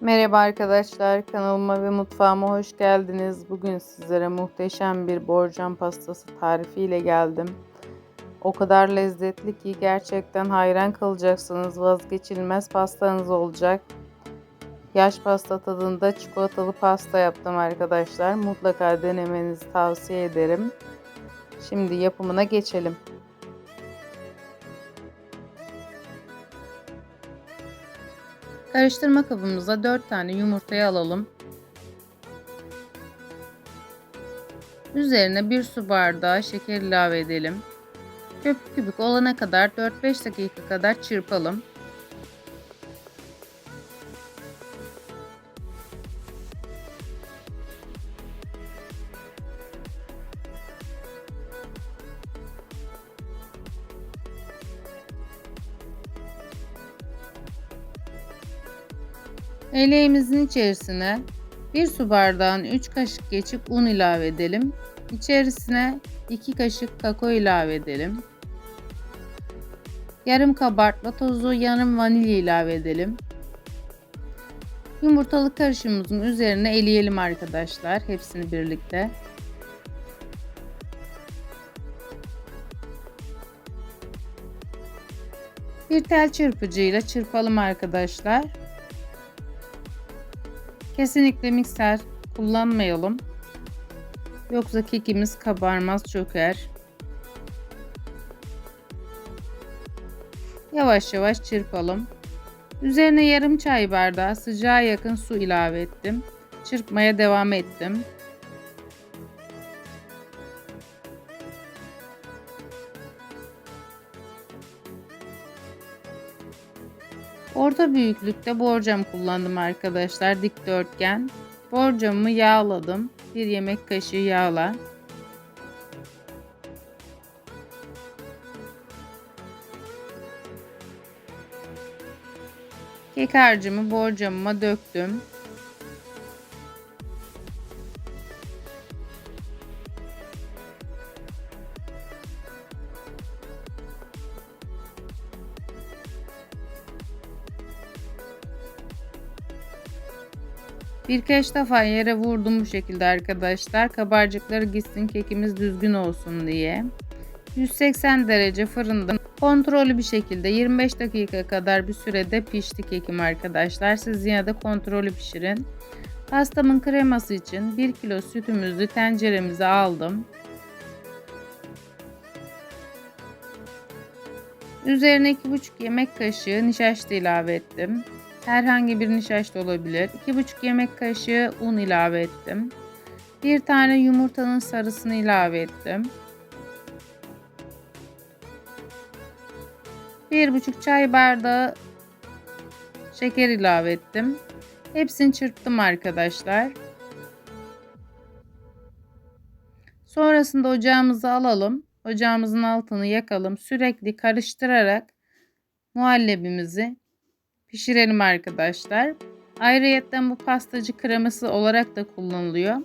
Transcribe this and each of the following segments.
Merhaba arkadaşlar, kanalıma ve mutfağıma hoş geldiniz. Bugün sizlere muhteşem bir borcam pastası tarifiyle geldim. O kadar lezzetli ki gerçekten hayran kalacaksınız. Vazgeçilmez pastanız olacak. Yaş pasta tadında çikolatalı pasta yaptım arkadaşlar. Mutlaka denemenizi tavsiye ederim. Şimdi yapımına geçelim. Karıştırma kabımıza 4 tane yumurtayı alalım. Üzerine 1 su bardağı şeker ilave edelim. Köpük köpük olana kadar 4-5 dakika kadar çırpalım. Eleğimizin içerisine 1 su bardağın 3 kaşık geçik un ilave edelim. İçerisine 2 kaşık kakao ilave edelim. Yarım kabartma tozu, yarım vanilya ilave edelim. Yumurtalı karışımımızın üzerine eleyelim arkadaşlar hepsini birlikte. Bir tel çırpıcıyla çırpalım arkadaşlar. Kesinlikle mikser kullanmayalım. Yoksa kekimiz kabarmaz çöker. Yavaş yavaş çırpalım. Üzerine yarım çay bardağı sıcağa yakın su ilave ettim. Çırpmaya devam ettim. Orta büyüklükte borcam kullandım arkadaşlar. Dikdörtgen. Borcamı yağladım. Bir yemek kaşığı yağla. Kek harcımı borcamıma döktüm. Birkaç defa yere vurdum bu şekilde arkadaşlar. Kabarcıkları gitsin kekimiz düzgün olsun diye. 180 derece fırında kontrollü bir şekilde 25 dakika kadar bir sürede pişti kekim arkadaşlar. Siz yine de kontrollü pişirin. Pastamın kreması için 1 kilo sütümüzü tenceremize aldım. Üzerine 2,5 yemek kaşığı nişasta ilave ettim. Herhangi bir nişasta olabilir. 2,5 yemek kaşığı un ilave ettim. Bir tane yumurtanın sarısını ilave ettim. 1,5 çay bardağı şeker ilave ettim. Hepsini çırptım arkadaşlar. Sonrasında ocağımızı alalım. Ocağımızın altını yakalım. Sürekli karıştırarak muhallebimizi pişirelim arkadaşlar. Ayrıyetten bu pastacı kreması olarak da kullanılıyor.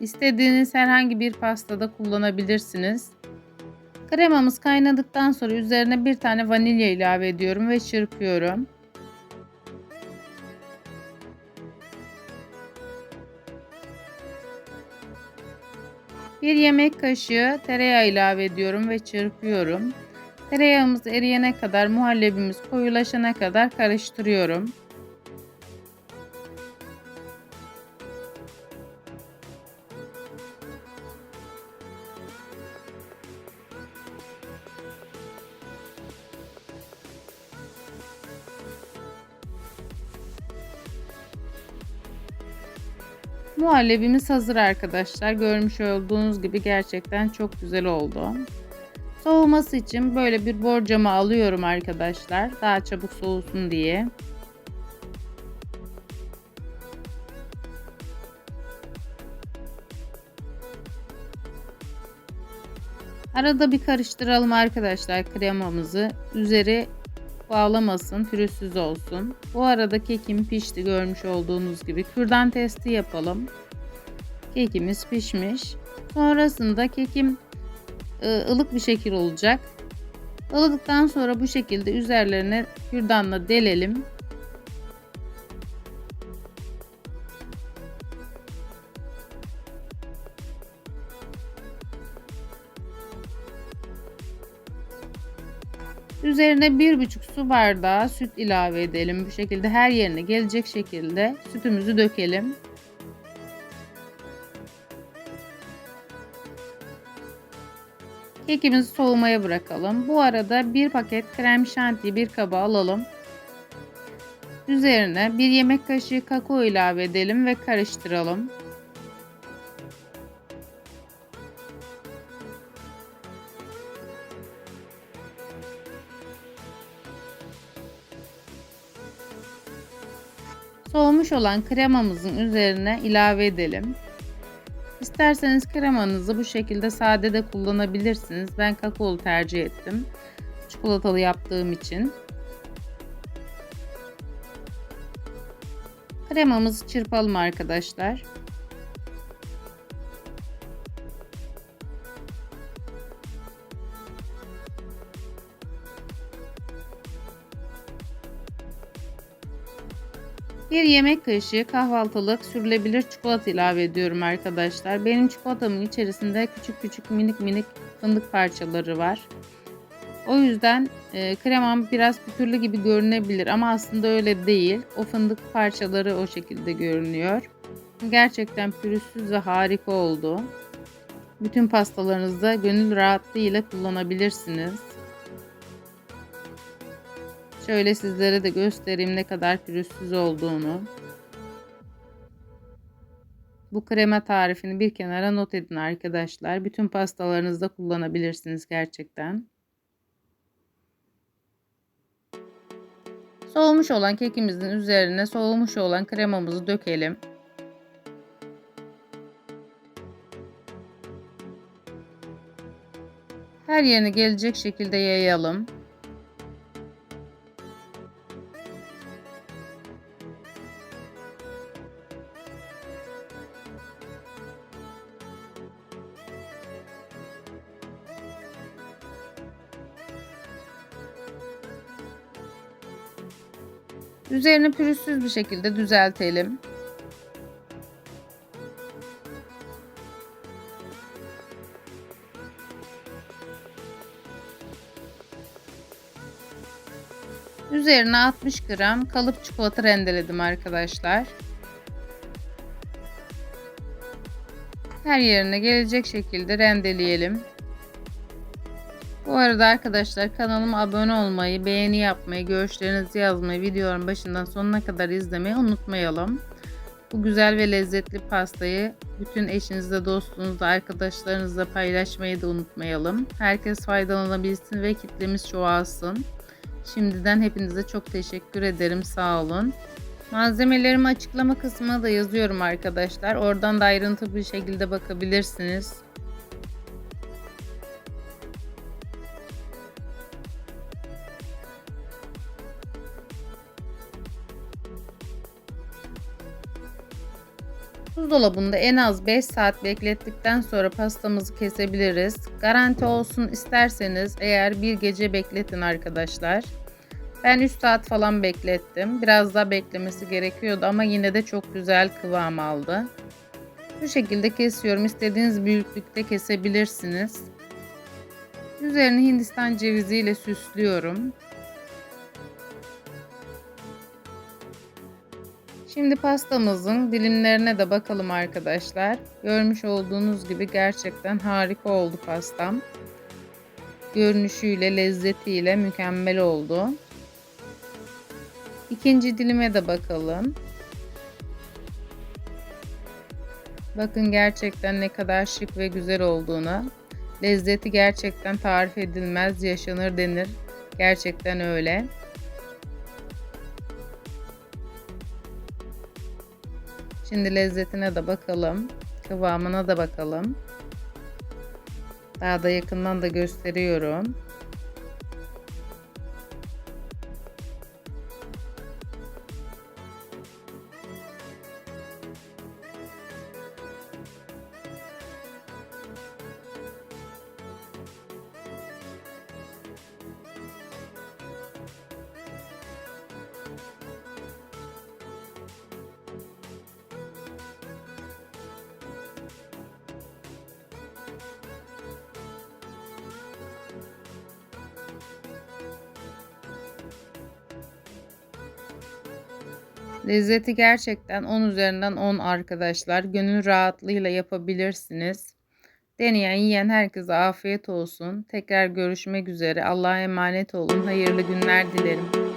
İstediğiniz herhangi bir pastada kullanabilirsiniz. Kremamız kaynadıktan sonra üzerine bir tane vanilya ilave ediyorum ve çırpıyorum. Bir yemek kaşığı tereyağı ilave ediyorum ve çırpıyorum. Tereyağımız eriyene kadar muhallebimiz koyulaşana kadar karıştırıyorum. Muhallebimiz hazır arkadaşlar. Görmüş olduğunuz gibi gerçekten çok güzel oldu. Soğuması için böyle bir borcama alıyorum arkadaşlar. Daha çabuk soğusun diye. Arada bir karıştıralım arkadaşlar kremamızı. Üzeri bağlamasın, pürüzsüz olsun. Bu arada kekim pişti görmüş olduğunuz gibi. Kürdan testi yapalım. Kekimiz pişmiş. Sonrasında kekim e, ılık bir şekil olacak. Ilıdıktan sonra bu şekilde üzerlerine kürdanla delelim. Üzerine bir buçuk su bardağı süt ilave edelim. Bu şekilde her yerine gelecek şekilde sütümüzü dökelim. Kekimizi soğumaya bırakalım. Bu arada bir paket krem şanti bir kaba alalım. Üzerine bir yemek kaşığı kakao ilave edelim ve karıştıralım. Soğumuş olan kremamızın üzerine ilave edelim. İsterseniz kremanızı bu şekilde sade de kullanabilirsiniz. Ben kakaolu tercih ettim. Çikolatalı yaptığım için. Kremamızı çırpalım arkadaşlar. Bir yemek kaşığı kahvaltılık sürülebilir çikolata ilave ediyorum arkadaşlar. Benim çikolatamın içerisinde küçük küçük minik minik fındık parçaları var. O yüzden e, kremam biraz pütürlü gibi görünebilir ama aslında öyle değil. O fındık parçaları o şekilde görünüyor. Gerçekten pürüzsüz ve harika oldu. Bütün pastalarınızda gönül rahatlığıyla kullanabilirsiniz. Şöyle sizlere de göstereyim ne kadar pürüzsüz olduğunu. Bu krema tarifini bir kenara not edin arkadaşlar. Bütün pastalarınızda kullanabilirsiniz gerçekten. Soğumuş olan kekimizin üzerine soğumuş olan kremamızı dökelim. Her yerine gelecek şekilde yayalım. Üzerini pürüzsüz bir şekilde düzeltelim. Üzerine 60 gram kalıp çikolata rendeledim arkadaşlar. Her yerine gelecek şekilde rendeleyelim. Arada arkadaşlar kanalıma abone olmayı, beğeni yapmayı, görüşlerinizi yazmayı, videoların başından sonuna kadar izlemeyi unutmayalım. Bu güzel ve lezzetli pastayı bütün eşinizle, dostunuzla, arkadaşlarınızla paylaşmayı da unutmayalım. Herkes faydalanabilsin ve kitlemiz çoğalsın. Şimdiden hepinize çok teşekkür ederim. Sağ olun. Malzemelerimi açıklama kısmına da yazıyorum arkadaşlar. Oradan da ayrıntılı bir şekilde bakabilirsiniz. Buzdolabında en az 5 saat beklettikten sonra pastamızı kesebiliriz. Garanti olsun isterseniz eğer bir gece bekletin arkadaşlar. Ben 3 saat falan beklettim. Biraz daha beklemesi gerekiyordu ama yine de çok güzel kıvam aldı. Bu şekilde kesiyorum. İstediğiniz büyüklükte kesebilirsiniz. Üzerini hindistan cevizi ile süslüyorum. Şimdi pastamızın dilimlerine de bakalım arkadaşlar. Görmüş olduğunuz gibi gerçekten harika oldu pastam. Görünüşüyle, lezzetiyle mükemmel oldu. İkinci dilime de bakalım. Bakın gerçekten ne kadar şık ve güzel olduğuna. Lezzeti gerçekten tarif edilmez, yaşanır denir. Gerçekten öyle. Şimdi lezzetine de bakalım. Kıvamına da bakalım. Daha da yakından da gösteriyorum. Lezzeti gerçekten 10 üzerinden 10 arkadaşlar. Gönül rahatlığıyla yapabilirsiniz. Deneyen yiyen herkese afiyet olsun. Tekrar görüşmek üzere. Allah'a emanet olun. Hayırlı günler dilerim.